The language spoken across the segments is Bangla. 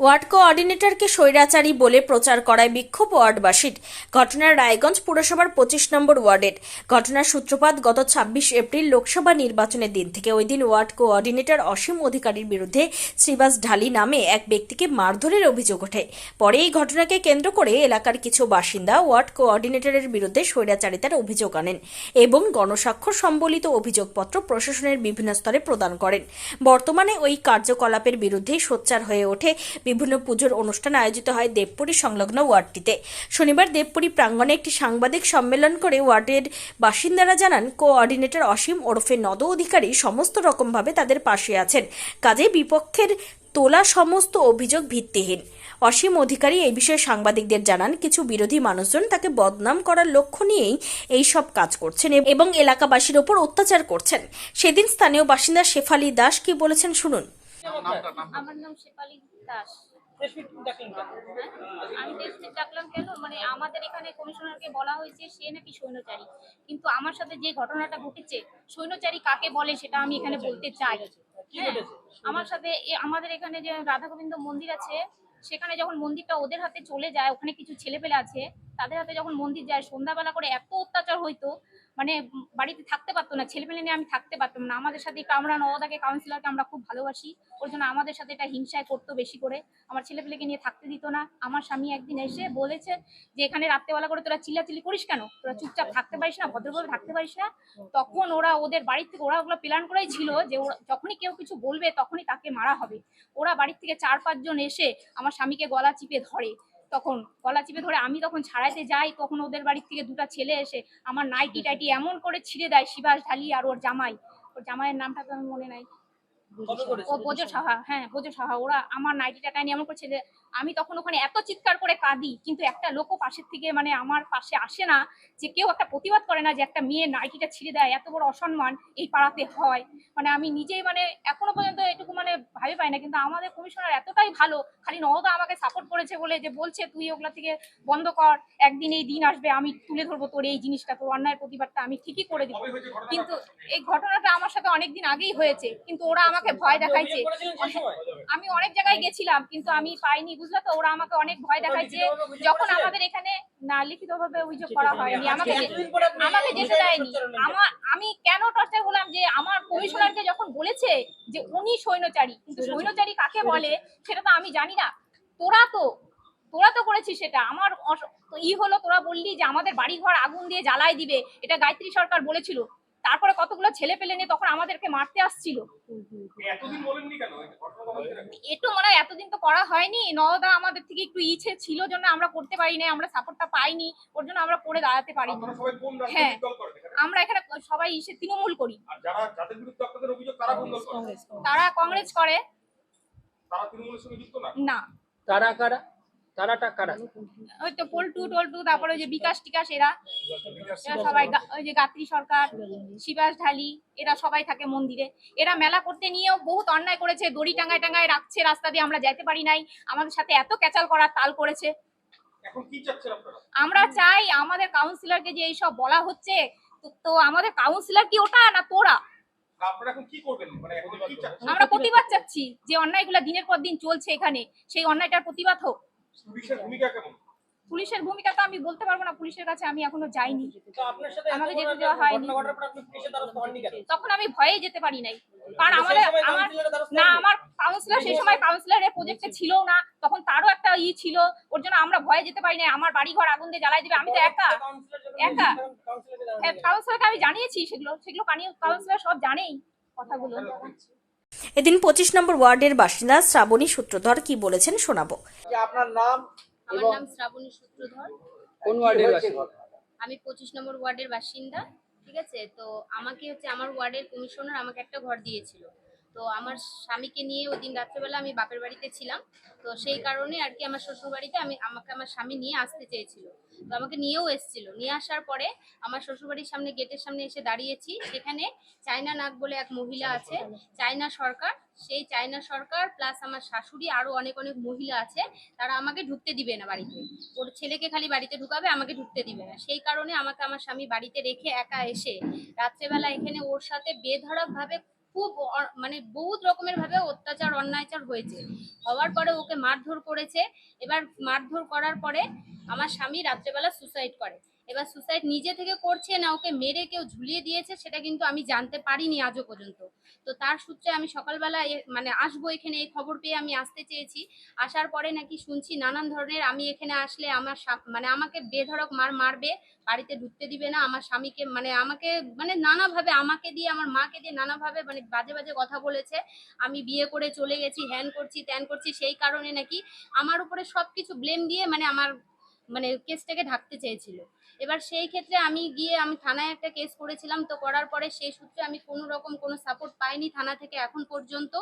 ওয়ার্ড কোঅর্ডিনেটরকে স্বৈরাচারী বলে প্রচার করায় বিক্ষোভ ওয়ার্ডবাসীর। ঘটনার রায়গঞ্জ পুরসভার পঁচিশ নম্বর ওয়ার্ডের। ঘটনার সূত্রপাত গত ছাব্বিশ এপ্রিল লোকসভা নির্বাচনের দিন থেকে ওই দিন ওয়ার্ড কোঅর্ডিনেটর অসীম অধিকারীর বিরুদ্ধে শ্রীবাস ঢালি নামে এক ব্যক্তিকে মারধরের অভিযোগ ওঠে। পরে এই ঘটনাকে কেন্দ্র করে এলাকার কিছু বাসিন্দা ওয়ার্ড কোঅর্ডিনেটরের বিরুদ্ধে স্বৈরাচারিতার অভিযোগ আনেন এবং গণস্বাক্ষর সম্বলিত অভিযোগপত্র প্রশাসনের বিভিন্ন স্তরে প্রদান করেন। বর্তমানে ওই কার্যকলাপের বিরুদ্ধে সোচ্চার হয়ে ওঠে বিভিন্ন পুজোর অনুষ্ঠান আয়োজিত হয় দেবপুরী সংলগ্ন ওয়ার্ডটিতে। শনিবার দেবপুরী প্রাঙ্গণে একটি সাংবাদিক সম্মেলন করে ওয়ার্ডের বাসিন্দারা জানান, কোঅর্ডিনেটর অসীম ওরফে নদ অধিকারী সমস্ত রকমভাবে তাদের পাশে আছেন। কাজে বিপক্ষের তোলা সমস্ত অভিযোগ ভিত্তিহীন। অসীম অধিকারী এই বিষয়ে সাংবাদিকদের জানান, কিছু বিরোধী মানুষজন তাকে বদনাম করার লক্ষ্য নিয়েই এই সব কাজ করছেন এবং এলাকাবাসীর ওপর অত্যাচার করছেন। সেদিন স্থানীয় বাসিন্দা শেফালি দাস কি বলেছেন শুনুন। আমার নাম শেফালি দাস? হ্যাঁ? আমি টেস্টে ডাকলাম কেন? মানে আমাদের এখানে কমিশনারকে বলা হয়েছে সে নাকি সৈন্যচারী কিন্তু আমার সাথে যে ঘটনাটা ঘটেছে সৈন্যচারী কাকে বলে সেটা আমি এখানে বলতে চাই। হ্যাঁ? আমার সাথে আমাদের এখানে যে রাধা গোবিন্দ মন্দির আছে সেখানে যখন মন্দিরটা ওদের হাতে চলে যায় ওখানে কিছু ছেলেপেলে আছে তাদের হাতে যখন মন্দির যায় সন্ধ্যাবেলা করে এত অত্যাচার হইতো মানে বাড়িতে থাকতে পারতো না, ছেলেপেলে নিয়ে আমি থাকতে পারতাম না। আমাদের সাথে আমরা নওদাকে কাউন্সিলরকে আমরা খুব ভালোবাসি। ওর জন্য আমাদের সাথে এটা হিংসায় করতো বেশি করে। আমার ছেলেপেলেকে নিয়ে থাকতে দিত না। আমার স্বামী একদিন এসে বলেছে যে, এখানে রাত্রেবেলা করে তোরা চিল্লাচিল্লি করিস কেন? তোরা চুপচাপ থাকতে পারিস না, ভদ্রভাবে থাকতে পারিস না। তখন ওরা ওদের বাড়ির থেকে, ওরা ওগুলো প্ল্যান করাই ছিল যে, ওরা যখনই কেউ কিছু বলবে তখনই তাকে মারা হবে। ওরা বাড়ির থেকে চার পাঁচজন এসে আমার স্বামীকে গলা চিপে ধরে। তখন গলা চিপে ধরে আমি তখন ছাড়াইতে যাই। তখন ওদের বাড়ির থেকে দুটা ছেলে এসে আমার নাইটি টাইটি এমন করে ছিঁড়ে দেয় শিবাস ঢালি আর ওর জামাই। ওর জামাইয়ের নামটা তো আমি মনে নাই? ও বোঝো সাহা হ্যাঁ বোঝো সাহা। ওরা আমার নাইটিটা টাইনি এমন করে ছেলে আমি তখন ওখানে এত চিৎকার করে কাঁদি কিন্তু একটা লোকও পাশের থেকে মানে আমার পাশে আসে না যে কেউ একটা প্রতিবাদ করে না যে একটা মেয়ে নাইটিটা ছিঁড়ে দেয় এত বড় অসম্মান এই পাড়াতে হয়। মানে আমি নিজেই মানে এখনও পর্যন্ত এটুকু মানে ভাবি পাই না কিন্তু আমাদের কমিশনার এতটাই ভালো খালি নওদা আমাকে সাপোর্ট করেছে বলে যে বলছে তুই ওগুলা থেকে বন্ধ কর একদিন এই দিন আসবে আমি তুলে ধরবো তোর এই জিনিসটা তোর অন্যায়ের প্রতিবাদটা আমি ঠিকই করে দিব। কিন্তু এই ঘটনাটা আমার সাথে অনেকদিন আগেই হয়েছে কিন্তু ওরা আমাকে ভয় দেখাইছে। আমি অনেক জায়গায় গেছিলাম, কিন্তু আমি পাইনি, বুঝলে তো? ওরা আমাকে অনেক ভয় দেখায় যে যখন আমাদের এখানে না লিখিত ভাবে অভিযোগ করা হয়নি, আমাকে আমাকে যেতে দেয়নি। আমার আমি কেন টর্চার হলাম যে আমার কমিশনারকে যখন বলেছে যে উনি সৈন্যচারী কিন্তু সৈন্যচারী কাকে বলে সেটা তো আমি জানি না। তোরা তো তোরা তো করেছিস সেটা, আমার ই হলো তোরা বললি যে আমাদের বাড়ি ঘর আগুন দিয়ে জ্বালায় দিবে, এটা গায়ত্রী সরকার বলেছিল। তারপরে কতগুলো ছেলে পেলে নিয়ে তখন আমাদেরকে মারতে আসছিল। একটু মনে হয় এতদিন তো করা হয়নি। নওদা আমাদের থেকে একটু ইচ্ছে ছিল জন্য আমরা করতে পারি পারিনি আমরা সাপোর্টটা পাইনি ওর জন্য আমরা করে দাঁড়াতে পারিনি। কোন হ্যাঁ। আমরা এখানে সবাই এসে তৃণমূল করি। আর যারা যাদের বিরুদ্ধে আপনাদের অভিযোগ তারা তারা কংগ্রেস করে। তারা তৃণমূলের সঙ্গে যুক্ত না? না। কারা কারা? তারাটা কারা? ওই তো পল্টু টল্টু তারপরে ওই যে বিকাশ টিকাশ এরা। এরা সবাই ওই যে গাত্রী সরকার শিবাস ঢালি এরা সবাই থাকে মন্দিরে। এরা মেলা করতে নিয়েও বহুত অন্যায় করেছে দড়ি টাঙ্গায় টাঙ্গায় রাখছে রাস্তা দিয়ে আমরা যেতে পারি নাই। আমাদের সাথে এত ক্যাচাল করার তাল করেছে। আমরা চাই আমাদের কাউন্সিলরকে যে এইসব বলা হচ্ছে তো- আমাদের কাউন্সিলর কি ওটা না তোরা? মানে আমরা প্রতিবাদ চাচ্ছি যে অন্যায়গুলো দিনের পর দিন চলছে এখানে। সেই অন্যায়টার প্রতিবাদ হোক। পুলিশের ভূমিকা কেমন? পুলিশের ভূমিকা তো আমি বলতে পারব না পুলিশের কাছে আমি এখনও যাইনি। আমাকে যেতে দেওয়া হয়নি। তখন আমি ভয়ে যেতে পারি নাই। কারণ আমাদের আমার না আমার কাউন্সিলর সেই সময় কাউন্সিলরের প্রজেক্টে ছিল না তখন তারও একটা ই ছিল ওর জন্য আমরা ভয়ে যেতে পারি নাই আমার বাড়ি ঘর আগুন দিয়ে জ্বালাই দিবে আমি তো একা। একা। কাউন্সিলরকে হ্যাঁ। কাউন্সিলরকে আমি জানিয়েছি সেগুলো সেগুলো কাউন্সিলর সব জানেই কথাগুলো। এদিন পঁচিশ নম্বর ওয়ার্ডের বাসিন্দা শ্রাবণী সূত্রধর কি বলেছেন শোনাবো। আপনার নাম আমার নাম শ্রাবণী সূত্রধর। কোন ওয়ার্ডের বাসিন্দা? আমি পঁচিশ নম্বর ওয়ার্ডের বাসিন্দা ঠিক আছে? তো আমাকে হচ্ছে আমার ওয়ার্ডের কমিশনার আমাকে একটা ঘর দিয়েছিল। তো আমার স্বামীকে নিয়ে ওই দিন রাত্রেবেলা আমি বাপের বাড়িতে ছিলাম। তো সেই কারণে আর কি আমার শ্বশুর বাড়িতে আমি আমাকে আমার স্বামী নিয়ে আসতে চেয়েছিল। তো আমাকে নিয়েও এসেছিল। নিয়ে আসার পরে আমার শ্বশুরবাড়ির সামনে, গেটের সামনে এসে দাঁড়িয়েছি। সেখানে চায়না নাগ বলে এক মহিলা আছে, চায়না সরকার। সেই চায়না সরকার প্লাস আমার শাশুড়ি আরও অনেক অনেক মহিলা আছে, তারা আমাকে ঢুকতে দিবে না বাড়িতে। ওর ছেলেকে খালি বাড়িতে ঢুকাবে, আমাকে ঢুকতে দিবে না। সেই কারণে আমাকে আমার স্বামী বাড়িতে রেখে একা এসে রাত্রেবেলা এখানে ওর সাথে বেধড়ক ভাবে খুব মানে বহুত রকমের ভাবে অত্যাচার, অন্যায়চার হয়েছে। হওয়ার পরে ওকে মারধর করেছে। এবার মারধর করার পরে আমার স্বামী রাত্রেবেলা সুসাইড করে। এবার সুসাইড নিজে থেকে করছে না ওকে মেরে কেউ ঝুলিয়ে দিয়েছে, সেটা কিন্তু আমি জানতে পারিনি আজও পর্যন্ত। তো তার সূত্রে আমি সকালবেলা মানে আসব এখানে, এই খবর পেয়ে আমি আসতে চেয়েছি। আসার পরে নাকি শুনছি নানান ধরনের, আমি এখানে আসলে আমার মানে আমাকে বেধড়ক মার মারবে, বাড়িতে ঢুকতে দিবে না, আমার স্বামীকে মানে আমাকে মানে নানাভাবে আমাকে দিয়ে, আমার মাকে দিয়ে নানাভাবে মানে বাজে বাজে কথা বলেছে। আমি বিয়ে করে চলে গেছি, হ্যান করছি, ত্যান করছি, সেই কারণে নাকি আমার উপরে সব কিছু ব্লেম দিয়ে মানে আমার মানে কেসটাকে ঢাকতে চেয়েছিল। এবার সেই ক্ষেত্রে আমি গিয়ে আমি থানায় একটা কেস করেছিলাম তো করার পরে সেই সূত্রে আমি কোনো রকম কোনো সাপোর্ট পাইনি থানা থেকে এখন পর্যন্ত।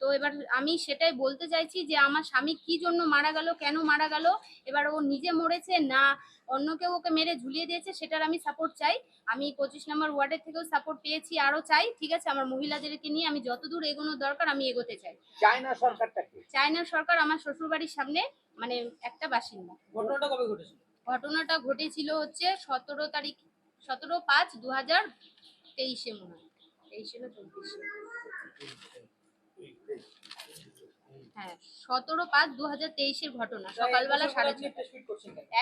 তো এবার আমি সেটাই বলতে চাইছি যে আমার স্বামী কি জন্য মারা গেল কেন মারা গেল এবার ও নিজে মরেছে না অন্য কেউ ওকে মেরে ঝুলিয়ে দিয়েছে সেটার আমি সাপোর্ট চাই। আমি পঁচিশ নম্বর ওয়ার্ডের থেকেও সাপোর্ট পেয়েছি আরও চাই ঠিক আছে? আমার মহিলাদেরকে নিয়ে আমি যতদূর এগোনোর দরকার আমি এগোতে চাই। চায়না সরকারটা কি? চায়না সরকার আমার শ্বশুরবাড়ির সামনে মানে একটা বাসিন্দা। ঘটনাটা কবে ঘটেছিল? ঘটনাটা ঘটেছিল হচ্ছে সতেরো তারিখ সতেরো পাঁচ দু হাজার তেইশে মনে হয়। তেইশে না চব্বিশে? হ্যাঁ সতেরো পাঁচ দু হাজার তেইশের ঘটনা সকালবেলা সাড়ে ছটা?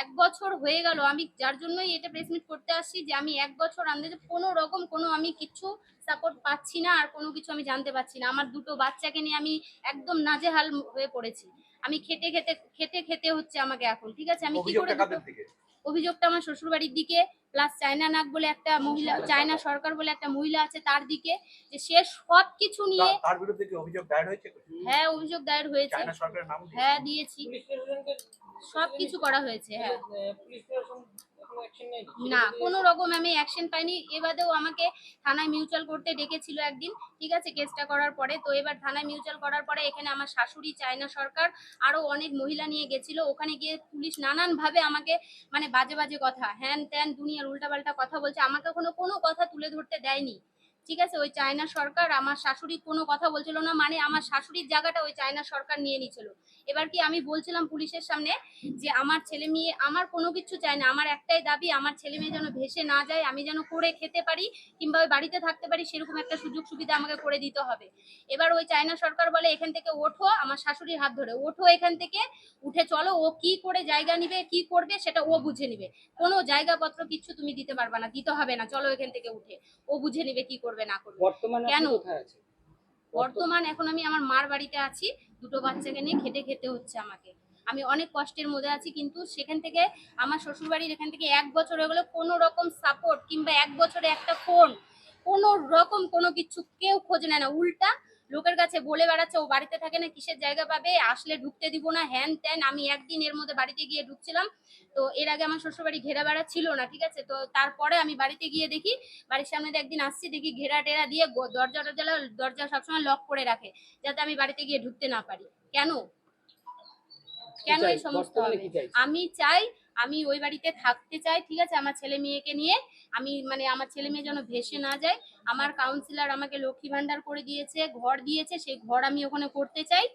এক বছর হয়ে গেল আমি যার জন্যই এটা প্রেস মিট করতে আসছি যে আমি এক বছর আন্দাজে কোনো রকম কোনো আমি কিছু সাপোর্ট পাচ্ছি না আর কোনো কিছু আমি জানতে পারছি না। আমার দুটো বাচ্চাকে নিয়ে আমি একদম নাজেহাল হয়ে পড়েছি। আমি খেতে খেতে খেতে খেতে হচ্ছে আমাকে এখন ঠিক আছে? আমি কি করে অভিযোগটা আমার শ্বশুরবাড়ির দিকে প্লাস চায়না নাক বলে একটা মহিলা চায়না সরকার। বলে একটা মহিলা আছে তার দিকে যে সে সব কিছু নিয়ে তার বিরুদ্ধে কি অভিযোগ দায়ের হয়েছে? হ্যাঁ অভিযোগ দায়ের হয়েছে। চায়না সরকারের নাম? হ্যাঁ দিয়েছি। সব কিছু করা হয়েছে হ্যাঁ। না কোনো রকম আমি অ্যাকশন পাইনি। এবারেও আমাকে থানায় মিউচুয়াল করতে ডেকেছিল একদিন। ঠিক আছে কেসটা করার পরে। তো এবার থানায় মিউচুয়াল করার পরে এখানে আমার শাশুড়ি চায়না সরকার আরও অনেক মহিলা নিয়ে গেছিল। ওখানে গিয়ে পুলিশ নানানভাবে আমাকে মানে বাজে বাজে কথা হ্যান ত্যান দুনিয়ার উল্টাপাল্টা কথা বলছে। আমাকে কোনো কোনো কথা তুলে ধরতে দেয়নি। ঠিক আছে, ওই চায়না সরকার আমার শাশুড়ি কোনো কথা বলছিল না মানে আমার শাশুড়ির জায়গাটা ওই চায়না সরকার নিয়ে নিছিল এবার কি আমি বলছিলাম পুলিশের সামনে যে, আমার ছেলে মেয়ে আমার কোনো কিছু চায় না, আমার একটাই দাবি, আমার ছেলে মেয়ে যেন ভেসে না যায়, আমি যেন করে খেতে পারি কিংবা ওই বাড়িতে থাকতে পারি, সেরকম একটা সুযোগ সুবিধা আমাকে করে দিতে হবে। এবার ওই চায়না সরকার বলে, এখান থেকে ওঠো, আমার শাশুড়ির হাত ধরে, ওঠো এখান থেকে, উঠে চলো, ও কি করে জায়গা নিবে, কি করবে, সেটা ও বুঝে নিবে। কোনো জায়গাপত্র কিছু তুমি দিতে পারবে না, দিতে হবে না, চলো এখান থেকে উঠে, ও বুঝে নিবে কি করবে। না করবে। কেন? বর্তমান এখন আমি আমার মার বাড়িতে আছি দুটো বাচ্চাকে নিয়ে খেটে খেতে হচ্ছে আমাকে। আমি অনেক কষ্টের মধ্যে আছি কিন্তু সেখান থেকে আমার শ্বশুরবাড়ির এখান থেকে এক বছর হয়ে গেলে কোনো রকম সাপোর্ট কিংবা এক বছরে একটা ফোন কোনো রকম কোনো কিছু কেউ খোঁজ নেয় না। উল্টা লোকের কাছে বলে বেড়াচ্ছে ও বাড়িতে থাকে না কিসের জায়গা পাবে? আসলে ঢুকতে দিব না হ্যান ত্যান আমি একদিন এর মধ্যে বাড়িতে গিয়ে ঢুকছিলাম। তো এর আগে আমার শ্বশুরবাড়ি ঘেরা বেড়া ছিল না ঠিক আছে? তো তারপরে আমি বাড়িতে গিয়ে দেখি বাড়ির সামনে একদিন আসছি দেখি ঘেরা টেরা দিয়ে দরজা টরজা দরজা সবসময় লক করে রাখে যাতে আমি বাড়িতে গিয়ে ঢুকতে না পারি। কেন? কেন এই সমস্ত? আমি চাই আমি ওই বাড়িতে থাকতে চাই ঠিক আছে? আমার ছেলে মেয়েকে নিয়ে আমি মানে আমার ছেলে মেয়ে যেন ভেসে না যায় আমার কাউন্সিলর আমাকে লক্ষ্মী ভান্ডার করে দিয়েছে ঘর দিয়েছে সেই ঘর আমি ওখানে করতে চাই।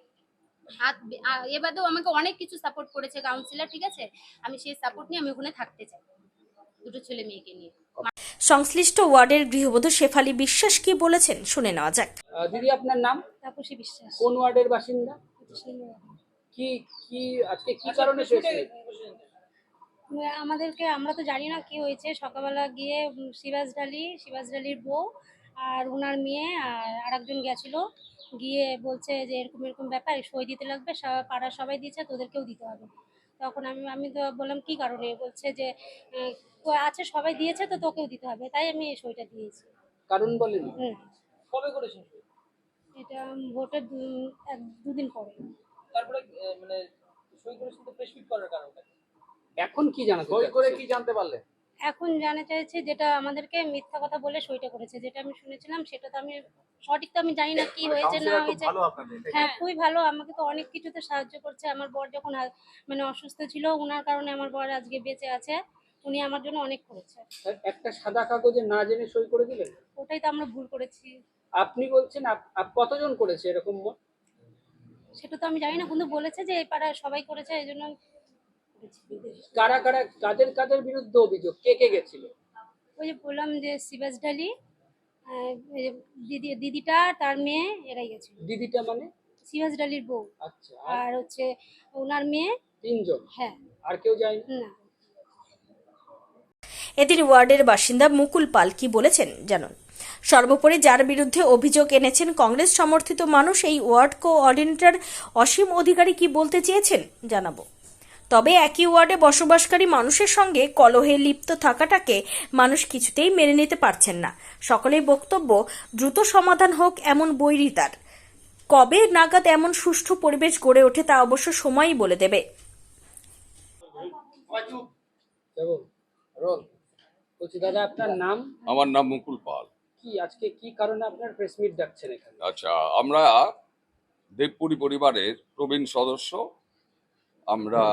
আর আ- এ বাদেও আমাকে অনেক কিছু সাপোর্ট করেছে কাউন্সিলর ঠিক আছে? আমি সেই সাপোর্ট নিয়ে আমি ওখানে থাকতে চাই দুটো ছেলে মেয়েকে নিয়ে। সংশ্লিষ্ট ওয়ার্ডের গৃহবধূ শেফালি বিশ্বাস কি বলেছেন? শুনে নেওয়া যাক। দিদি আপনার নাম? তাপসী বিশ্বাস। কোন ওয়ার্ডের বাসিন্দা? কি কি আজকে কি কারণে মিট আমাদেরকে আমরা তো জানি না কি হয়েছে। সকালবেলা গিয়ে সিরাজ ডালি সিরাজ ডালির বউ আর ওনার মেয়ে আর আরেকজন গেছিল। গিয়ে বলছে যে এরকম এরকম ব্যাপার সই দিতে লাগবে পাড়ার সবাই দিয়েছে তোদেরকেও দিতে হবে। তখন আমি আমি তো বললাম কি কারণে? বলছে যে আছে সবাই দিয়েছে তো তোকেও দিতে হবে। তাই আমি এই সইটা দিয়েছি। কারণ বলেন? হুম। কবে করেছেন? এটা ভোটের এক দুদিন পরে। তারপরে মানে সই করেছেন তো প্রেস মিট করার কারণটা কি? এখন কি জানাতে সই করে কি জানতে পারলে? এখন জানা চাইছে যেটা আমাদেরকে মিথ্যা কথা বলে সইটা করেছে। যেটা আমি শুনেছিলাম সেটা তো আমি সঠিক তো আমি জানি না কি হয়েছে না হয়েছে। হ্যাঁ খুবই ভালো আমাকে তো অনেক কিছুতে সাহায্য করছে। আমার বর যখন মানে অসুস্থ ছিল ওনার কারণে আমার বর আজকে বেঁচে আছে। উনি আমার জন্য অনেক করেছে। একটা সাদা কাগজে না জেনে সই করে দিলেন? ওটাই তো আমরা ভুল করেছি। আপনি বলছেন আপ- আপ- কতজন করেছে এরকম? সেটা তো আমি জানি না কিন্তু বলেছে যে এই পাড়ায় সবাই করেছে এই জন্য করেছি। কারা কারা কাদের কাদের বিরুদ্ধে অভিযোগ? কে কে গেছিল? ওই যে বললাম যে সিবাস ডালি দিদি দিদিটা তার মেয়ে এরাই গেছিল। দিদিটা মানে? সিরাজ ডালির বউ। আচ্ছা আর হচ্ছে ওনার মেয়ে। তিনজন? হ্যাঁ। আর কেউ যায়নি? না। এদিন ওয়ার্ডের বাসিন্দা মুকুল পাল কি বলেছেন জানুন। সর্বোপরি যার বিরুদ্ধে অভিযোগ এনেছেন কংগ্রেস সমর্থিত মানুষ এই ওয়ার্ড কোঅর্ডিনেটর অসীম অধিকারী কি বলতে চেয়েছেন জানাব। তবে একই ওয়ার্ডে বসবাসকারী মানুষের সঙ্গে কলহে লিপ্ত থাকাটাকে মানুষ কিছুতেই মেনে নিতে পারছেন না। সকলেই বক্তব্য দ্রুত সমাধান হোক এমন বৈরিতার কবে নাগাদ এমন সুষ্ঠু পরিবেশ গড়ে ওঠে তা অবশ্য সময়ই বলে দেবে। দাদা আপনার নাম? আমার নাম মুকুল পাল। কি আজকে কি কারণে আপনার প্রেস মিট ডাকছেন এখানে? আচ্ছা আমরা দেবপুরী পরিবারের প্রবীণ সদস্য আমরা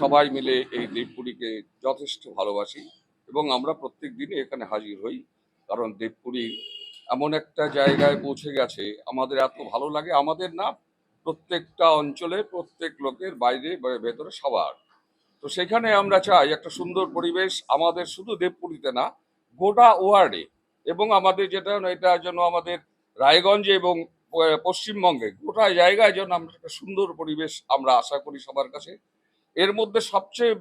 সবাই মিলে এই দেবপুরীকে যথেষ্ট ভালোবাসি এবং আমরা প্রত্যেক দিনই এখানে হাজির হই, কারণ দেবপুরী এমন একটা জায়গায় পৌঁছে গেছে, আমাদের এত ভালো লাগে, আমাদের না প্রত্যেকটা অঞ্চলে প্রত্যেক লোকের বাইরে ভেতরে সবার। তো সেখানে আমরা চাই একটা সুন্দর পরিবেশ, আমাদের শুধু দেবপুরীতে না, গোটা ওয়ার্ডে এবং আমাদের যেটা, এটা যেন আমাদের রায়গঞ্জে এবং পশ্চিমবঙ্গে গোটা জায়গায় যেন আমরা একটা সুন্দর পরিবেশ আমরা আশা করি সবার কাছে। এর মধ্যে সবচেয়ে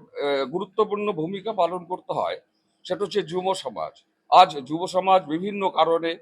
গুরুত্বপূর্ণ ভূমিকা পালন করতে হয় সেটা হচ্ছে যুব সমাজ। আজ যুব সমাজ বিভিন্ন কারণে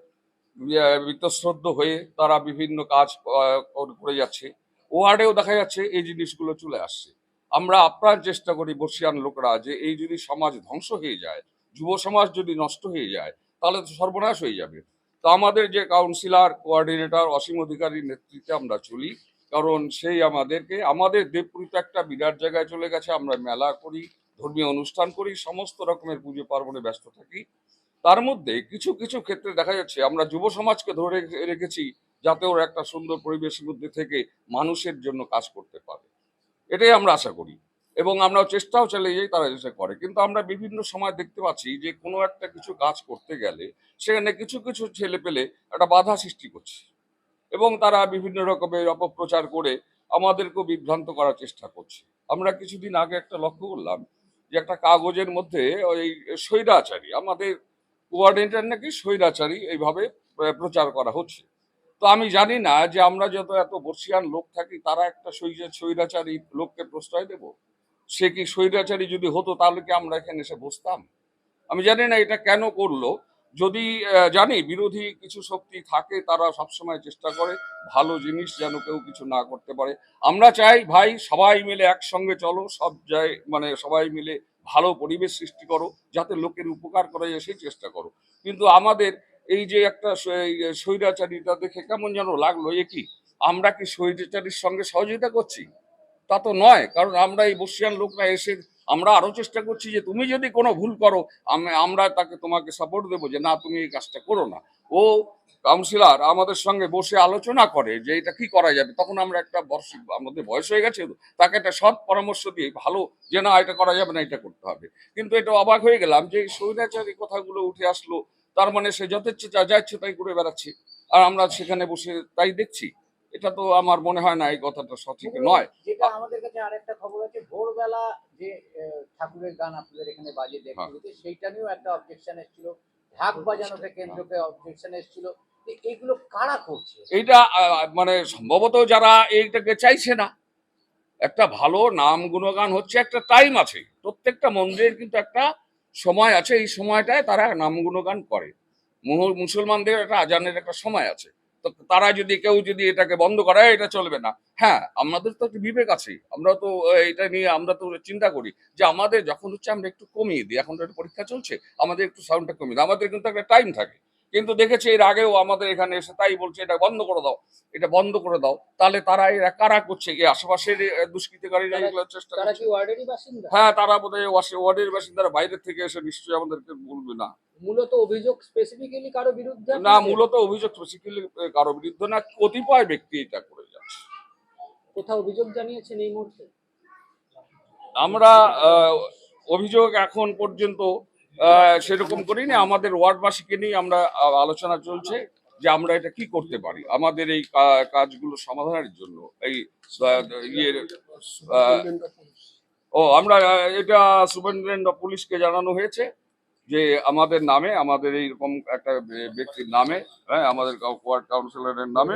বীতশ্রদ্ধ হয়ে তারা বিভিন্ন কাজ করে- করে যাচ্ছে। ওয়ার্ডেও দেখা যাচ্ছে এই জিনিসগুলো চলে আসছে। আমরা আপ্রাণ চেষ্টা করি বর্ষিয়ান লোকরা যে এই যদি সমাজ ধ্বংস হয়ে যায়, যুব সমাজ যদি নষ্ট হয়ে যায়, তাহলে তো সর্বনাশ হয়ে যাবে। তো আমাদের যে কাউন্সিলর কোঅর্ডিনেটর অসীম অধিকারীর নেতৃত্বে আমরা চলি। কারণ সেই আমাদেরকে, আমাদের দেবপুরীতে একটা বিরাট জায়গায় চলে গেছে, আমরা মেলা করি, ধর্মীয় অনুষ্ঠান করি, সমস্ত রকমের পুজো পার্বণে ব্যস্ত থাকি। তার মধ্যে কিছু কিছু ক্ষেত্রে দেখা যাচ্ছে, আমরা যুব সমাজকে ধরে রেখেছি যাতে ওরা একটা সুন্দর পরিবেশের মধ্যে থেকে মানুষের জন্য কাজ করতে পারে। এটাই আমরা আশা করি। এবং আমরা চেষ্টাও চালিয়ে যাই, তারা চেষ্টা করে। কিন্তু আমরা বিভিন্ন সময় দেখতে পাচ্ছি যে, কোনো একটা কিছু কাজ করতে গেলে সেখানে কিছু কিছু ছেলে পেলে একটা বাধা সৃষ্টি করছে। এবং তারা বিভিন্ন রকমের অপপ্রচার করে আমাদেরকেও বিভ্রান্ত করার চেষ্টা করছে। আমরা কিছুদিন আগে একটা লক্ষ্য করলাম যে, একটা কাগজের মধ্যে ওই স্বৈরাচারী, আমাদের কোঅর্ডিনেটর নাকি স্বৈরাচারী এইভাবে প্রচার করা হচ্ছে। তো আমি জানি না যে, আমরা যত এত বর্ষিয়ান লোক থাকি, তারা একটা স্বৈরা- স্বৈরাচারী লোককে প্রশ্রয় দেব? সে কি স্বৈরাচারী যদি হতো, তাহলে কি আমরা এখানে এসে বসতাম? আমি জানি না এটা কেন করল। যদি জানি বিরোধী কিছু শক্তি থাকে, তারা সবসময় চেষ্টা করে, ভালো জিনিস যেন কেউ কিছু না করতে পারে। আমরা চাই, ভাই, সবাই মিলে একসঙ্গে চলো, সব জায় মানে সবাই মিলে ভালো পরিবেশ সৃষ্টি করো, যাতে লোকের উপকার করা যায় সেই চেষ্টা করো। কিন্তু আমাদের এই যে একটা স্বৈরাচারিতা দেখে কেমন যেন লাগল, এ কি? আমরা কি স্বৈরাচারীর সঙ্গে সহযোগিতা করছি? তা তো নয়, কারণ আমরা এই বর্ষিয়ান লোকরা এসে আমরা আরও চেষ্টা করছি যে তুমি যদি কোনো ভুল করো, আম- আমরা তাকে তোমাকে সাপোর্ট দেবো যে না, তুমি এই কাজটা করো না। ও কাউন্সিলর আমাদের সঙ্গে বসে আলোচনা করে যে এটা কি করা যাবে। তখন আমরা একটা বর্ষ, আমাদের বয়স হয়ে গেছে, তাকে একটা সৎ পরামর্শ দিয়ে ভালো যে না, এটা করা যাবে না, এটা করতে হবে। কিন্তু এটা অবাক হয়ে গেলাম যে স্বৈরাচারী কথাগুলো উঠে আসলো, তার মানে সে যথেচ্ছ, যা যা ইচ্ছে তাই করে বেড়াচ্ছে। আর আমরা সেখানে বসে তাই দেখছি। এটা তো আমার মনে হয় না এই কথাটা সঠিক নয়। যেটা আমাদের কাছে আরেকটা খবর আছে ভোরবেলা যে ঠাকুরের গান আপনাদের এখানে বাজে দেখতে হ্যাঁ। সেইটা নিয়েও একটা অবজেকশন এসেছিল। ঢাক বাজানোকে কেন্দ্র করে অবজেকশন এসেছিল। এগুলো কারা করছে? এইটা মানে সম্ভবত যারা এইটাকে চাইছে না একটা ভালো নাম গুণগান হচ্ছে একটা টাইম আছে। প্রত্যেকটা মন্দিরের কিন্তু একটা সময় আছে এই সময়টায় তারা নাম গুণগান করে। মুসলমানদের একটা আজানের একটা সময় আছে। তো তারা যদি কেউ যদি এটাকে বন্ধ করে এটা চলবে না। হ্যাঁ আমাদের তো একটা বিবেক আছে আমরা তো এটা নিয়ে আমরা তো চিন্তা করি যে আমাদের যখন হচ্ছে আমরা একটু কমিয়ে দিই এখন তো একটা পরীক্ষা চলছে আমাদের একটু সাউন্ডটা কমিয়ে দিই। আমাদের কিন্তু একটা টাইম থাকে। কিন্তু দেখেছি এর আগেও আমাদের এখানে এসে তাই বলছে এটা বন্ধ করে দাও এটা বন্ধ করে দাও। তাহলে তারা এরা কারা করছে এই আশেপাশের দুষ্কৃতিকারীরা এগুলো চেষ্টা করছে? কি হ্যাঁ তারা বোধহয় ওয়ার্ডের বাসিন্দারা। বাইরের থেকে এসে নিশ্চয়ই আমাদেরকে বলবে না। মূলত অভিযোগ স্পেসিফিক্যালি কারও বিরুদ্ধে? না মূলত অভিযোগ বেসিক্যালি কারও বিরুদ্ধে না কতিপয় ব্যক্তি এটা করে যাচ্ছে। কোথাও অভিযোগ জানিয়েছেন এই মুহূর্তে? আমরা অভিযোগ এখন পর্যন্ত সেরকম করিনি। আমাদের ওয়ার্ডবাসীকে নিয়ে আমরা আলোচনা চলছে যে আমরা এটা কি করতে পারি। আমাদের এই কাজগুলো সমাধানের জন্য এই আহ, ও আমরা এটা সুপারিনটেন্ডেন্ট অফ পুলিশকে জানানো হয়েছে। যে আমাদের নামে আমাদের এইরকম একটা ব্যক্তির নামে হ্যাঁ আমাদের ওয়ার্ড কাউন্সিলরের নামে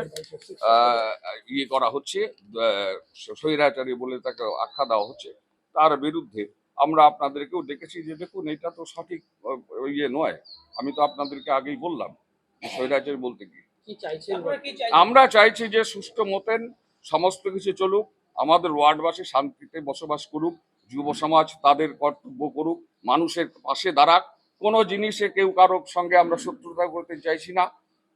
আহ, ইয়ে করা হচ্ছে আহ, স্বৈরাচারী বলে তাকে আখ্যা দেওয়া হচ্ছে। তার বিরুদ্ধে আমরা আপনাদেরকেও ডেকেছি যে দেখুন এটা তো সঠিক ইয়ে নয়। আমি তো আপনাদেরকে আগেই বললাম স্বৈরাচারী বলতে কি। কি চাইছেন? আপনারা কি চাইছেন? আমরা চাইছি যে সুষ্ঠু মতেন সমস্ত কিছু চলুক আমাদের ওয়ার্ডবাসী শান্তিতে বসবাস করুক যুব সমাজ তাদের কর্তব্য করুক মানুষের পাশে দাঁড়াক কোনো জিনিসে কেউ কারোর সঙ্গে আমরা শত্রুতা করতে চাইছি না।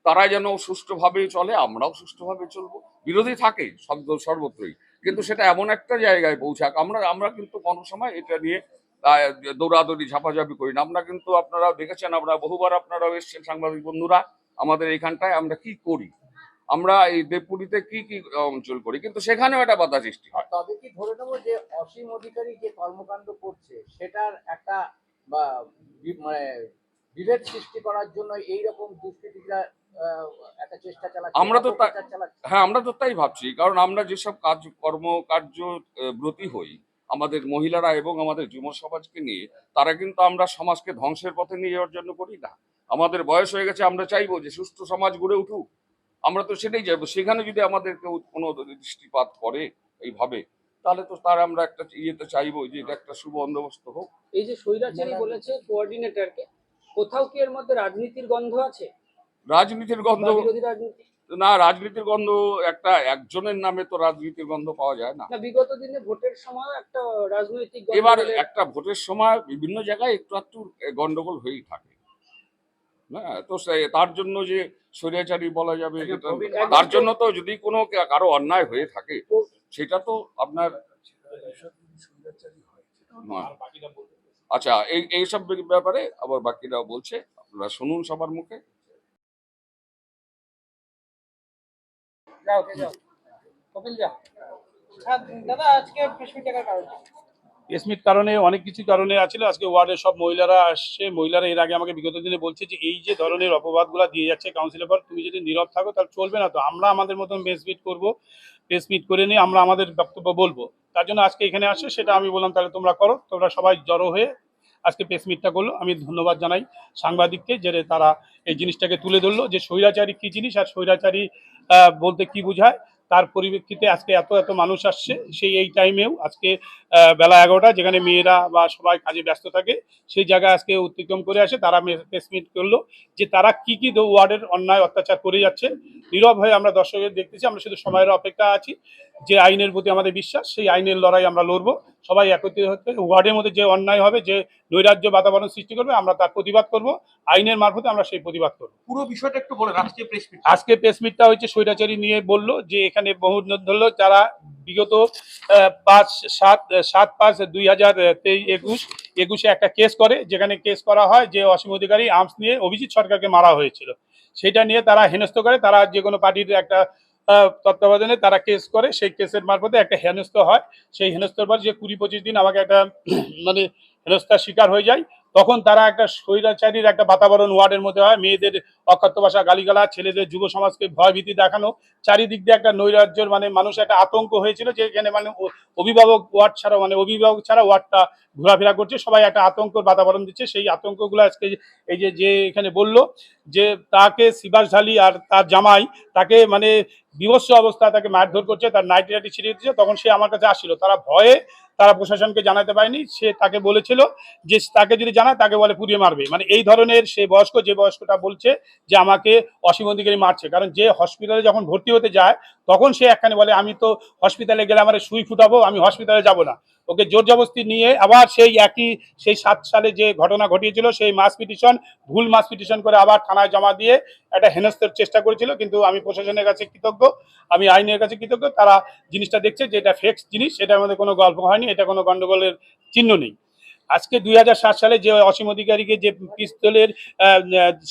তারা যেন সুষ্ঠুভাবে চলে, আমরাও সুষ্ঠুভাবে চলবো। বিরোধী থাকে শব্দ সর্বত্রই, কিন্তু সেটা এমন একটা জায়গায় পৌঁছাক। আমরা আমরা কিন্তু কোনো সময় এটা নিয়ে দৌড়াদৌড়ি, ঝাপাঝাপি করি না। আমরা কিন্তু আপনারা দেখেছেন, আমরা বহুবার আপনারাও এসছেন, সাংবাদিক বন্ধুরা, আমাদের এখানটায় আমরা কি করি? আমরা এই দেবপুরীতে কি কি অঞ্চল করি? কিন্তু সেখানেও একটা বাধা সৃষ্টি হয়। তবে কি ধরে নেব যে অসীম অধিকারী যে কর্মকাণ্ড করছে, সেটার একটা বা মানে বিভেদ সৃষ্টি করার জন্য এইরকম দুষ্কৃতীরা আহ, একটা চেষ্টা চালাচ্ছে আমরা তো হ্যাঁ আমরা তো তাই ভাবছি। কারণ আমরা যেসব কাজ কর্মকার্য ব্রতী হই আমাদের মহিলারা এবং আমাদের যুব সমাজকে নিয়ে তারা কিন্তু আমরা সমাজকে ধ্বংসের পথে নিয়ে যাওয়ার জন্য করি না। আমাদের বয়স হয়ে গেছে আমরা চাইব যে সুস্থ সমাজ গড়ে উঠুক। আমরা তো সেটাই চাইব। সেখানে যদি আমাদের কেউ কোনো দৃষ্টিপাত করে এইভাবে তাহলে তো তার আমরা একটা ইয়েতে চাইব যে এটা একটা শুভ বন্দোবস্ত হোক। এই যে স্বৈরাচারী বলেছে কোঅর্ডিনেটরকে কোথাও কি এর মধ্যে রাজনীতির গন্ধ আছে? রাজনীতির গন্ধ না রাজনীতির গন্ধ একটা একজনের নামে তো রাজনীতির গন্ধ পাওয়া যায় না। না বিগত দিনে ভোটের সময় একটা রাজনৈতিক এবার একটা ভোটের সময় বিভিন্ন জায়গায় একটু একটু গন্ডগোল হয়েই থাকে। হ্যাঁ তো তার জন্য যে স্বৈরাচারী বলা যাবে তার জন্য তো যদি কোনো কারও অন্যায় হয়ে থাকে সেটা তো আপনার আচ্ছা এই এইসব ব্যাপারে আবার বাকিরাও বলছে আপনারা শুনুন সবার মুখে। দাদা আজকে টাকার কারণ। এসমির কারণে, অনেক কিছু কারণে আছিল। আজকে ওয়ার্ডের সব মহিলারা আসছে। মহিলারা এর আগে আমাকে বিগত দিনে বলছে যে, এই যে ধরনের অপবাদগুলো দিয়ে যাচ্ছে কাউন্সিলের পর তুমি যদি নীরব থাকো তাহলে চলবে না তো। আমরা আমাদের মতন প্রেস মিট করব প্রেস মিট করে নিয়ে আমরা আমাদের বক্তব্য বলব। তার জন্য আজকে এখানে আসে সেটা আমি বললাম, তাহলে তোমরা করো। তোমরা সবাই জড়ো হয়ে আজকে প্রেস মিটটা করল। আমি ধন্যবাদ জানাই সাংবাদিককে, যে তারা এই জিনিসটাকে তুলে ধরলো। যে স্বৈরাচারী কী জিনিস আর স্বৈরাচারী বলতে কি বোঝায়? তার পরিপ্রেক্ষিতে আজকে এত এত মানুষ আসছে, সেই, এই টাইমেও আজকে বেলা এগারোটা, যেখানে মেয়েরা বা সবাই কাজে ব্যস্ত থাকে, সেই জায়গায় আজকে অতিক্রম করে আসে, তারা প্রেস মিট করল যে তারা কি কি ওয়ার্ডের অন্যায় অত্যাচার করে যাচ্ছে নীরব হয়ে আমরা দর্শকের দেখতেছি, আমরা শুধু সময়ের অপেক্ষা আছি। যে আইনের প্রতি আমাদের বিশ্বাস সেই আইনের লড়াই আমরা লড়বো। সবাই একত্রিত হতে ওয়ার্ডের মধ্যে যে অন্যায় হবে যে নৈরাজ্য বাতাবরণ সৃষ্টি করবে আমরা তার প্রতিবাদ করব। আইনের মারফতে আমরা সেই প্রতিবাদ করব। পুরো বিষয়টা একটু বলেন আজকে প্রেস মিট আজকে প্রেস মিটটা হচ্ছে স্বৈরাচারী নিয়ে বলল যে এখানে বহু ধরলো যারা বিগত পাঁচ সাত সাত পাঁচ দুই হাজার তেইশ একুশ একুশে একটা কেস করে যেখানে কেস করা হয় যে অসীম অধিকারী আর্মস নিয়ে অভিজিৎ সরকারকে মারা হয়েছিল। সেটা নিয়ে তারা হেনস্থ করে তারা যে কোনো পার্টির একটা তত্ত্বাবধানে তারা কেস করে, সেই কেসের মারফতে একটা হেনস্থ হয়। সেই হেনস্থর পর যে কুড়ি পঁচিশ দিন আমাকে একটা মানে হেনস্থার শিকার হয়ে যায়। তখন তারা একটা স্বৈরাচারীর একটা বাতাবরণ ওয়ার্ডের মধ্যে হয়। মেয়েদের অকথ্য ভাষা গালিগালা ছেলেদের যুব সমাজকে ভয়ভীতি দেখানো, চারিদিক দিয়ে একটা নৈরাজ্যের মানে মানুষ একটা আতঙ্ক হয়েছিল যে এখানে মানে অভিভাবক ওয়ার্ড ছাড়া মানে অভিভাবক ছাড়া ওয়ার্ডটা ঘোরাফেরা করছে। সবাই একটা আতঙ্কর বাতাবরণ দিচ্ছে। সেই আতঙ্কগুলো আজকে এই যে যে এখানে বলল যে তাকে শিবাস ঢালি আর তার জামাই তাকে মানে বিভৎস অবস্থা তাকে মারধর করছে, তার নাইটি নাইটি ছিঁড়ে দিচ্ছে তখন সে আমার কাছে আসছিল তারা ভয়ে তারা প্রশাসনকে জানাতে পারেনি, সে তাকে বলেছিল যে তাকে যদি জানায় তাকে বলে পুড়িয়ে মারবে। মানে এই ধরনের সে বয়স্ক, যে বয়স্কটা বলছে যে আমাকে অসীম অধিকারী মারছে। কারণ যে হসপিটালে যখন ভর্তি হতে যায়, তখন সে একখানে বলে, আমি তো হসপিটালে গেলে আমার সুই ফুটাবো, আমি হসপিটালে যাব না। ওকে জোর জবস্তি নিয়ে আবার সেই একই, সেই সাত সালে যে ঘটনা ঘটিয়েছিল, সেই মাস পিটিশন, ভুল মাস পিটিশন করে আবার থানায় জমা দিয়ে একটা হেনস্থের চেষ্টা করেছিল। কিন্তু আমি প্রশাসনের কাছে কৃতজ্ঞ, আমি আইনের কাছে কৃতজ্ঞ। তারা জিনিসটা দেখছে যে এটা ফেক্স জিনিস এটার মধ্যে কোনো গল্প হয়নি, এটা কোনো গণ্ডগোলের চিহ্ন নেই। আজকে দুই হাজার সাত সালে যে অসীম অধিকারীকে যে পিস্তলের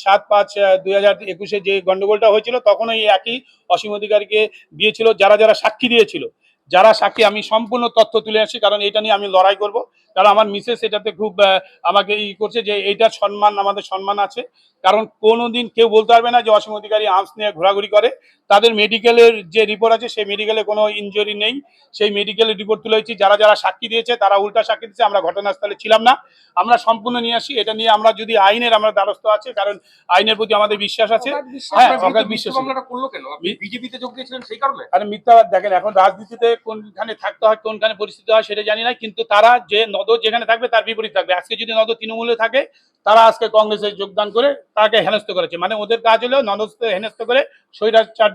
সাত পাঁচ দুই হাজার একুশে যে গণ্ডগোলটা হয়েছিল তখন একই অসীম অধিকারীকে দিয়েছিল, যারা যারা সাক্ষী দিয়েছিল। যারা সাক্ষী আমি সম্পূর্ণ তথ্য তুলে আসি কারণ এটা নিয়ে আমি লড়াই করব। কারণ আমার মিসেস এটাতে খুব আমাকে ই করছে যে এইটার সম্মান আমাদের সম্মান আছে। কারণ কোনোদিন কেউ বলতে পারবে না যে অসীম অধিকারী আর্মস নিয়ে ঘোরাঘুরি করে। তাদের মেডিকেলের যে রিপোর্ট আছে সেই মেডিকেলে কোনো ইনজুরি নেই। সেই মেডিকেলের রিপোর্ট তুলে হয়েছি যারা যারা সাক্ষী দিয়েছে তারা উল্টা সাক্ষী দিয়েছে। আমরা ঘটনাস্থলে ছিলাম না। আমরা সম্পূর্ণ নিয়ে আসি। এটা নিয়ে আমরা যদি আইনের আমরা দ্বারস্থ আছে কারণ আইনের প্রতি আমাদের বিশ্বাস আছে। হ্যাঁ আপনার অগাধ বিশ্বাস মিথ্যা মামলাটা করল কেন? আপনি বিজেপিতে যোগ দিয়েছিলেন সেই কারণে? আরে মিথ্যাবাদ দেখেন এখন রাজনীতিতে কোনখানে থাকতে হয় কোনখানে পরিস্থিতি হয় সেটা জানি না। কিন্তু তারা যে নদ যেখানে থাকবে তার বিপরীত থাকবে। আজকে যদি নদ তৃণমূলে থাকে তারা আজকে কংগ্রেসে যোগদান করে তাকে হেনস্থ করেছে। মানে ওদের কাজ হলো নদস্ত হেনস্থ করে স্বৈরাচার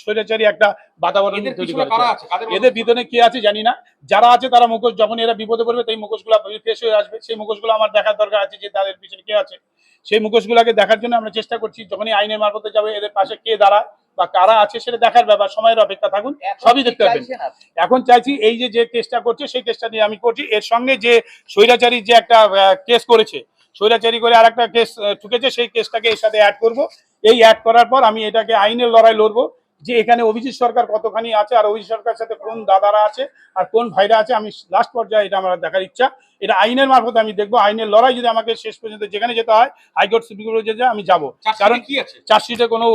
স্বৈরাচারী একটা বাতাবরণ এদের তৈরি করেছে। এদের ভিতরে কে আছে জানি না। যারা আছে তারা মুখোশ যখন এরা বিপদে পড়বে সেই মুখোশগুলো ফেস হয়ে আসবে। সেই মুখোশগুলো আমার দেখার দরকার আছে যে তাদের পিছনে কে আছে। সেই মুখোশগুলোকে দেখার জন্য আমরা চেষ্টা করছি। যখনই আইনের মারফতে যাবে এদের পাশে কে দাঁড়ায় বা কারা আছে সেটা দেখার ব্যাপার সময়ের অপেক্ষা থাকুন সবই দেখতে পাবেন এখন চাইছি এই যে যে কেসটা করছে সেই কেসটা নিয়ে আমি করছি। এর সঙ্গে যে স্বৈরাচারী যে একটা কেস করেছে স্বৈরাচারী করে আর একটা কেস ঠুকেছে সেই কেসটাকে এর সাথে অ্যাড করব। এই অ্যাড করার পর আমি এটাকে আইনের লড়াই লড়বো। যে এখানে অভিজিৎ সরকার কতখানি আছে আর অভিজিৎ সরকারের সাথে কোন দাদারা আছে আর কোন ভাইরা আছে আমি লাস্ট পর্যায়ে এটা আমার দেখার ইচ্ছা। এটা আইনের মারফতে আমি দেখব। আইনের লড়াই যদি আমাকে শেষ পর্যন্ত যেখানে যেতে হয় হাইকোর্ট সুপ্রিম কোর্টে যেতে আমি যাব। কারণ কি আছে? চার্জশিটে কোনো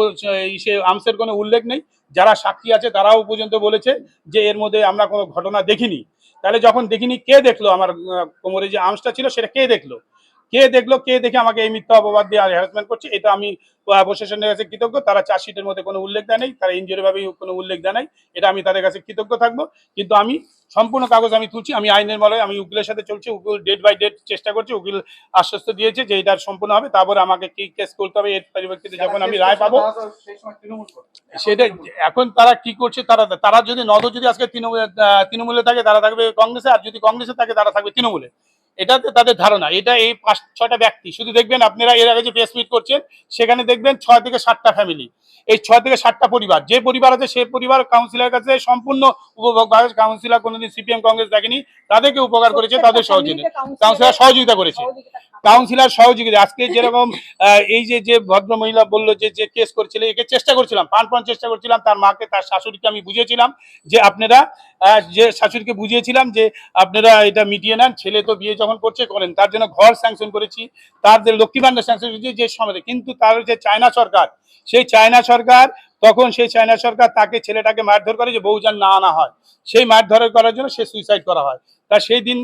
ইসে আমসের কোনো উল্লেখ নেই। যারা সাক্ষী আছে তারাও পর্যন্ত বলেছে যে এর মধ্যে আমরা কোনো ঘটনা দেখিনি। তাহলে যখন দেখিনি কে দেখল? আমার কোমরে যে আর্মসটা ছিল সেটা কে দেখল? কে দেখল, কে দেখে আমাকে এই মিথ্যা অপবাদ দিয়ে হ্যারাসমেন্ট করছে, এটা আমি প্রশাসনের কাছে কৃতজ্ঞ। তারা চার্জশিটের মধ্যে কোনো উল্লেখ দেয় নাই, তারা ইঞ্জুরি ভাবে কোনো উল্লেখ দেয় নাই, এটা আমি তাদের কাছে কৃতজ্ঞ থাকব। কিন্তু আমি সম্পূর্ণ কাগজ আমি তুলছি, আমি আইনের বলে আমি উকিলের সাথে চলছি, উকিল ডেট বাই ডেট চেষ্টা করছি, উকিল আশ্বস্ত দিয়েছে যে এটা সম্পূর্ণ হবে, তারপরে আমাকে কি কেস করতে হবে এর পরিপ্রেক্ষিতে যখন আমি রায় পাবো। সেটা এখন তারা কি করছে, তারা তারা যদি নদ যদি আজকে তৃণমূলে তৃণমূলে থাকে, তারা থাকবে কংগ্রেসে, আর যদি কংগ্রেসে থাকে, তারা থাকবে তৃণমূলে। এটাতে তাদের ধারণা এটা এই পাঁচ ছটা ব্যক্তি। শুধু দেখবেন আপনারা এর আগে যে প্রেস মিট করছেন সেখানে দেখবেন ছয় থেকে সাতটা ফ্যামিলি এই ছয় থেকে সাতটা পরিবার যে পরিবার আছে সেই পরিবার কাউন্সিলর কাছে সম্পূর্ণ উপভোগ কাউন্সিলর কোনোদিন সিপিএম কংগ্রেস দেখেনি তাদেরকে উপকার করেছে তাদের সহযোগিতা কাউন্সিলর সহযোগিতা করেছে। কাউন্সিলর সহযোগিতা আজকে যেরকম এই যে যে ভদ্র মহিলা বলল যে যে কেস করেছিল, একে চেষ্টা করছিলাম পান পান চেষ্টা করছিলাম, তার মাকে, তার শাশুড়িকে আমি বুঝিয়েছিলাম যে আপনারা যে শাশুড়িকে বুঝিয়েছিলাম যে আপনারা এটা মিটিয়ে নেন, ছেলে তো বিয়ে যখন করছে করেন, তার জন্য ঘর স্যাংশন করেছি, তার যে লক্ষ্মী ভান্ডার স্যাংশন করেছি, যে সময় কিন্তু তার যে চায়না সরকার, সেই চায়না সরকার, তখন সেই চায়না সরকার তাকে ছেলেটাকে মারধর করে যে বউ যেন না আনা হয়, সেই মারধর করার জন্য সে সুইসাইড করা হয়। তা সেই দিন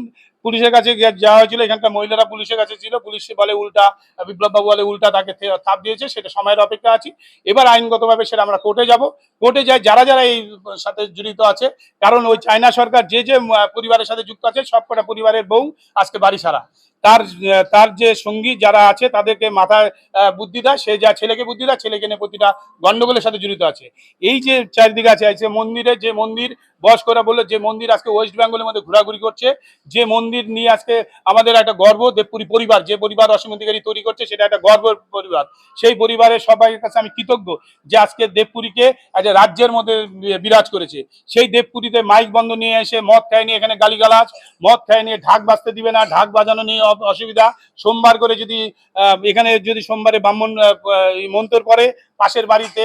পুলিশের কাছে যাওয়া হয়েছিল, এখানকার মহিলারা পুলিশের কাছে ছিল, পুলিশ বলে উল্টা বিপ্লব বাবু বলে উল্টা তাকে থাপ দিয়েছে, সেটা সময়ের অপেক্ষা আছি। এবার আইনগতভাবে সেটা আমরা কোর্টে যাব। কোর্টে যাই, যারা যারা এই সাথে জড়িত আছে, কারণ ওই চায়না সরকার যে যে পরিবারের সাথে যুক্ত আছে, সবকটা পরিবারের বউ আজকে বাড়ি ছাড়া তার তার যে সঙ্গী যারা আছে তাদেরকে মাথায় বুদ্ধি দেয়, সে যা ছেলেকে বুদ্ধি দেয়, ছেলেকে নিয়ে প্রতিটা গন্ডগোলের সাথে জড়িত আছে। এই যে চারিদিকে আছে যে মন্দিরে যে মন্দির বয়স করে বলল যে মন্দির আজকে ওয়েস্ট বেঙ্গলের মধ্যে ঘোরাঘুরি করছে, যে মন্দির নিয়ে আজকে আমাদের একটা গর্ব দেবপুরি পরিবার, যে পরিবার অসীম অধিকারী তৈরি করছে, সেটা একটা গর্বের পরিবার। সেই পরিবারের সবাই কাছে আমি কৃতজ্ঞ যে আজকে দেবপুরীকে আজ রাজ্যের মধ্যে বিরাজ করেছে। সেই দেবপুরীতে মাইক বন্ধ নিয়ে এসে মদ খায় নিয়ে এখানে গালিগালাজ, মদ খায় নিয়ে ঢাক বাজতে দিবে না, ঢাক বাজানো নিয়ে অসুবিধা। সোমবার করে যদি এখানে যদি সোমবারে ব্রাহ্মণ মন্ত্র পড়ে পাশের বাড়িতে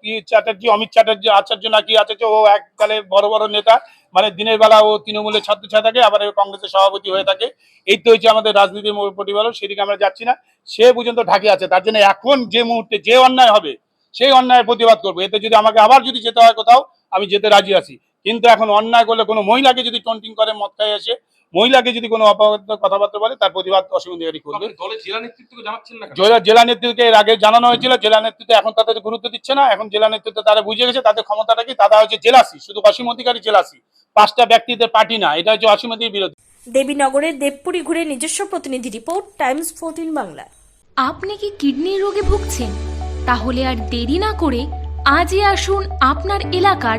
কি চ্যাটার্জি, অমিত চ্যাটার্জি, আচার্য নাকি আচার্য, ও এককালে বড় বড় নেতা মানে দিনের বেলা ও তৃণমূলের ছাত্র ছাত্র থাকে, আবার কংগ্রেসের সভাপতি হয়ে থাকে। এই তো হচ্ছে আমাদের রাজনীতির প্রতিফলন, সেদিকে আমরা যাচ্ছি না। সে পর্যন্ত ঢাকে আছে, তার জন্য এখন যে মুহূর্তে যে অন্যায় হবে, সেই অন্যায়ের প্রতিবাদ করব। এতে যদি আমাকে আবার যদি যেতে হয় কোথাও, আমি যেতে রাজি আছি। কিন্তু এখন অন্যায় করলে কোনো মহিলাকে যদি টন্টিং করে মদ খায় এসে মহিলাকে যদি কোনো অপবাদ কথাবার্তা বলে তার প্রতিবাদ অসীম অধিকারী করবে। জেলা নেতৃত্বকে জানাচ্ছেন না জেলা জেলা নেতৃত্বকে এর আগে জানানো হয়েছিল জেলা নেতৃত্ব এখন তাদের গুরুত্ব দিচ্ছে না। এখন জেলা নেতৃত্ব তারা বুঝে গেছে তাদের ক্ষমতাটা কি? তারা হচ্ছে জেলাসি শুধু অসীম অধিকারী জেলাসি। পাঁচটা ব্যক্তিদের পার্টি না এটা হচ্ছে অসীম অধিকারী বিরোধী। দেবীনগরের দেবপুরী ঘুরে নিজস্ব প্রতিনিধি রিপোর্ট টাইমস ফোরটিন বাংলা। আপনি কি কিডনির রোগে ভুগছেন? তাহলে আর দেরি না করে আজই আসুন আপনার এলাকার